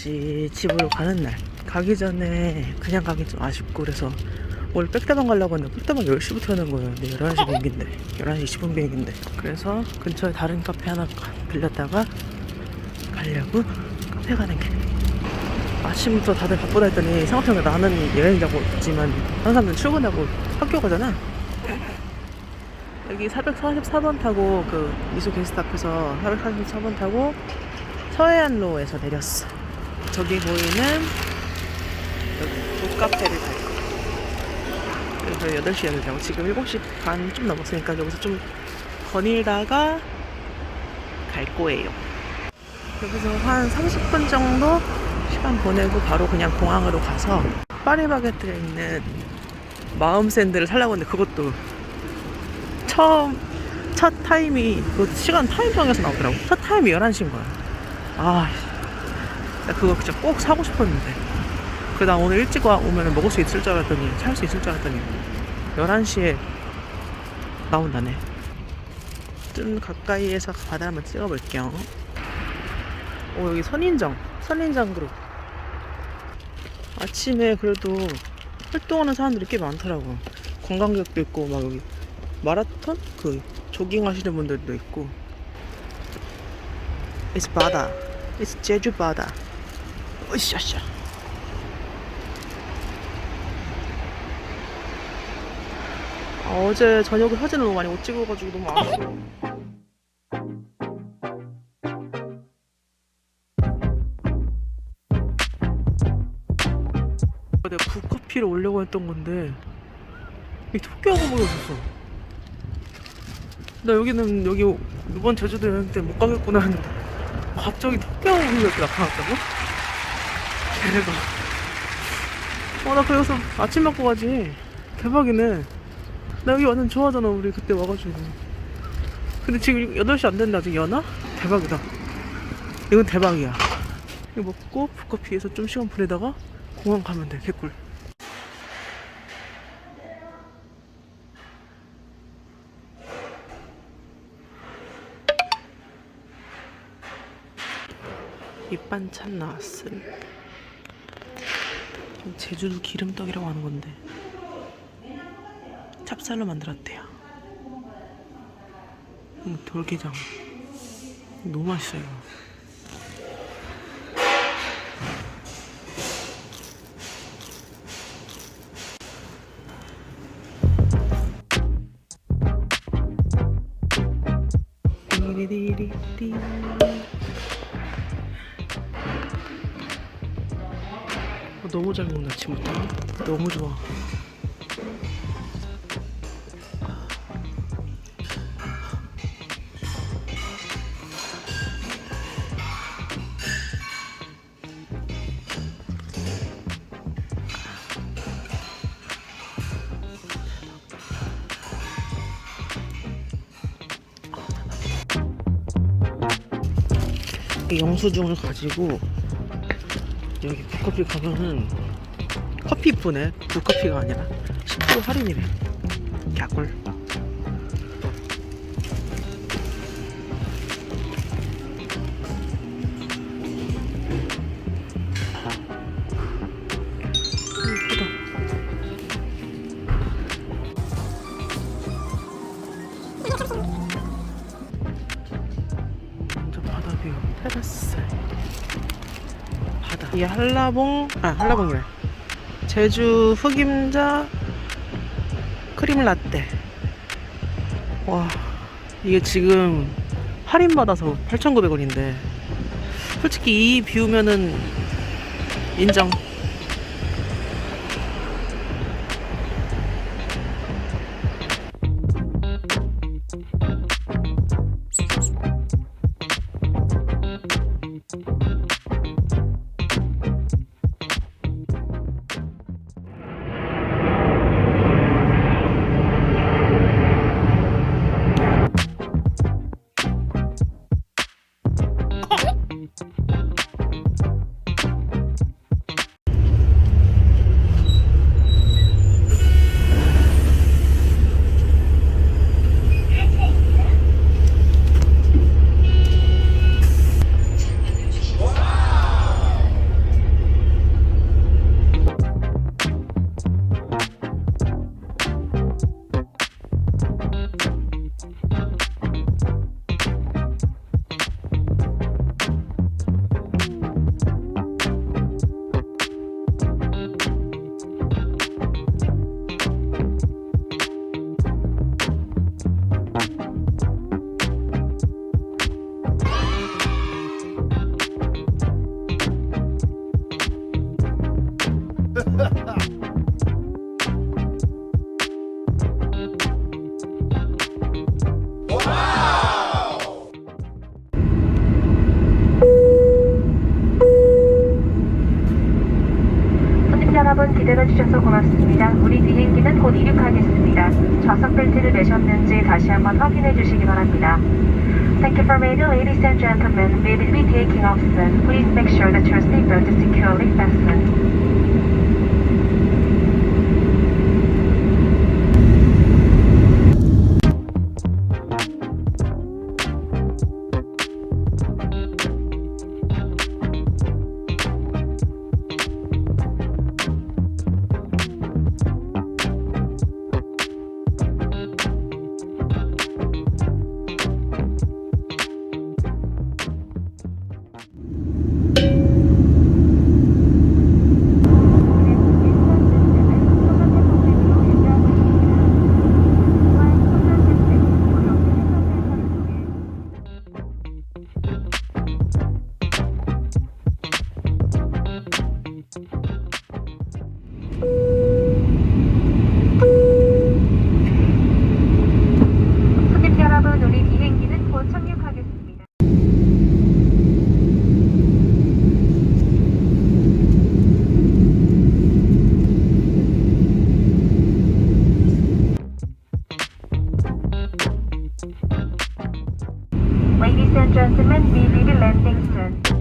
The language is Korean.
다시 집으로 가는 날. 가기 전에 그냥 가기 좀 아쉽고 그래서 원래 백다방 가려고 했는데 백다방 10시부터 하는 거예요 근데 11시 비행기인데 11시 20분 비행기인데. 그래서 근처에 다른 카페 하나 가- 들렸다가 가려고 카페 가는 길. 아침부터 다들 바쁘다 했더니 생각해보면 나는 여행자고 있지만 다른 사람들은 출근하고 학교 가잖아. 여기 444번 타고 그 미소 게스트 앞에서 444번 타고 서해안로에서 내렸어. 저기 보이는 여기 북카페를 갈 거. 그래서 8시에 내려고 지금 7시 반 좀 넘었으니까 여기서 좀 거닐다가 갈 거예요. 여기서 한 30분 정도 시간 보내고 바로 그냥 공항으로 가서 파리바게트에 있는 마음 샌드를 살라고 했는데 그것도 처음 첫 타임이 그 시간 타임성에서 나오더라고. 첫 타임이 11시인 거야. 아, 나 그거 진짜 꼭 사고 싶었는데. 나 오늘 일찍 와 오면 먹을 수 있을 줄 알았더니 살 수 있을 줄 알았더니 11시에 나온다네. 좀 가까이에서 바다 한번 찍어볼게요. 오 여기 선인장, 선인장 그룹. 아침에 그래도 활동하는 사람들이 꽤 많더라고. 관광객도 있고 막 여기 마라톤 그 조깅 하시는 분들도 있고. It's 바다. It's 제주 바다. 으쌰쌰. 아, 어제 저녁에 사진을 너무 많이 못 찍어가지고 너무 아쉬워. 내가 북커피를 올려고 했던 건데 이 토끼하고 보여줬어. 나 여기는 여기 이번 제주도 여행 때 못 가겠구나 했는데 갑자기 토끼하고 이렇게 나타났다고? 걔네가 어나 그래서 아침 먹고 가지. 대박이네. 나 여기 완전 좋아하잖아 우리 그때 와가지고. 근데 지금 8시 안 됐는데 아직 여나? 대박이다. 이건 대박이야. 이거 먹고 북커피에서 좀 시간 보내다가 공항 가면 돼 개꿀. 밑반찬 나왔음 제주도 기름떡이라고 하는 건데. 찹쌀로 만들었대요. 음, 돌게장. 너무 맛있어요. 띠리리리리. 너무 잘 먹는다 아침부터 너무 좋아. 이 영수증을 가지고 여기 북커피 가면은 커피분에 북커피가 아니라 10% 할인이래. 완전 바다뷰 테라스 이 한라봉 아 한라봉이래. 제주 흑임자 크림 라떼. 와 이게 지금 할인 받아서 8,900원인데 솔직히 이 뷰면은 인정 여러분 기다려 주셔서 고맙습니다. 우리 비행기는 곧 이륙하겠습니다. 좌석 벨트를 매셨는지 다시 한번 확인해 주시기 바랍니다. Thank you for waiting, ladies and gentlemen. We will be taking off soon. Please make sure that your seatbelt is securely fastened. Ladies and gentlemen, we will be landing soon.